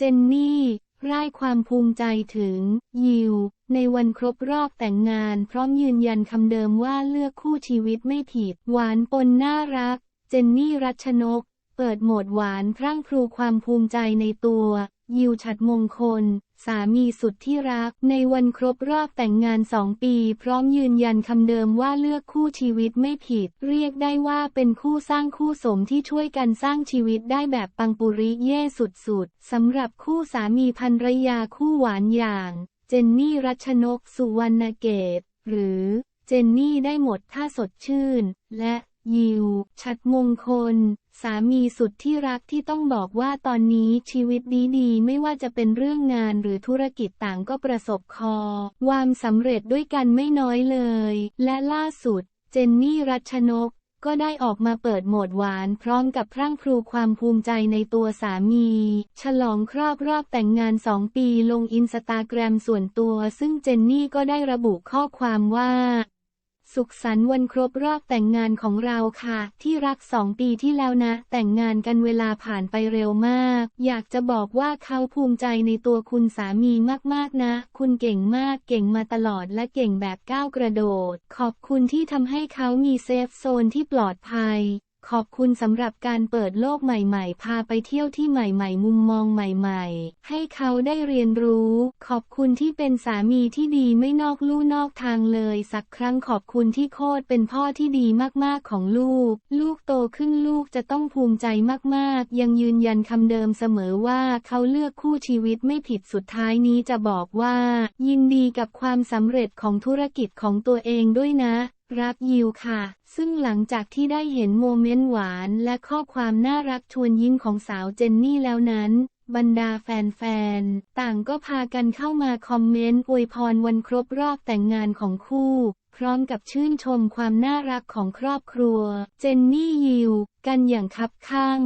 เจนนี่ร่ายความภูมิใจถึง ยิว ในวันครบรอบแต่งงาน พร้อมยืนยันคำเดิมว่าเลือกคู่ชีวิตไม่ผิด หวานปนน่ารัก เจนนี่รัชนก เปิดโหมดหวานพรั่งพรูความภูมิใจในตัว ยิวฉัดมงคล สามีสุดที่รัก ในวันครบรอบแต่งงานสองปี พร้อมยืนยันคำเดิมว่าเลือกคู่ชีวิตไม่ผิด เรียกได้ว่าเป็นคู่สร้างคู่สมที่ช่วยกันสร้างชีวิตได้แบบปังปุริเย่สุดๆสำหรับคู่สามีภรรยาคู่หวานอย่าง เจนนี่รัชนกสุวรรณเกต หรือ เจนนี่ได้หมดถ้าสดชื่น และ ยิว ชัดมงคล สามีสุดที่รักที่ต้องบอกว่าตอนนี้ชีวิตดีๆไม่ว่าจะเป็นเรื่องงานหรือธุรกิจต่างก็ประสบคอ ความสำเร็จด้วยกันไม่น้อยเลย และล่าสุด เจนนี่รัชนก ก็ได้ออกมาเปิดโหมดหวานพร้อมกับพรั่งพรูความภูมิใจในตัวสามี ฉลองครอบรอบแต่งงานสองปีลงอินสตาแกรมส่วนตัว ซึ่งเจนนี่ก็ได้ระบุข้อความว่า สุขสันต์วันครบรอบแต่งงานของเราค่ะ ที่รักสองปีที่แล้วนะ แต่งงานกันเวลาผ่านไปเร็วมาก อยากจะบอกว่าเขาภูมิใจในตัวคุณสามีมากๆนะ คุณเก่งมากเก่งมาตลอดและเก่งแบบก้าวกระโดด ขอบคุณที่ทำให้เขามีเซฟโซนที่ปลอดภัย ขอบคุณสำหรับการเปิดโลกใหม่ๆ พาไปเที่ยวที่ใหม่ๆ มุมมองใหม่ๆ ให้เขาได้เรียนรู้ ขอบคุณที่เป็นสามีที่ดีไม่นอกลู่นอกทางเลย สักครั้งขอบคุณที่โคตรเป็นพ่อที่ดีมากๆของลูก ลูกโตขึ้นลูกจะต้องภูมิใจมากๆ ยังยืนยันคำเดิมเสมอว่าเขาเลือกคู่ชีวิตไม่ผิดสุดท้ายนี้จะบอกว่า ยินดีกับความสำเร็จของธุรกิจของตัวเองด้วยนะ รักยิวค่ะ ซึ่งหลังจากที่ได้เห็นโมเมนต์หวานและข้อความน่ารักชวนยิ้มของสาวเจนนี่แล้วนั้น บรรดาแฟนๆ ต่างก็พากันเข้ามาคอมเมนต์อวยพรวันครบรอบแต่งงานของคู่ พร้อมกับชื่นชมความน่ารักของครอบครัว เจนนี่ยิว กันอย่างคับข้าง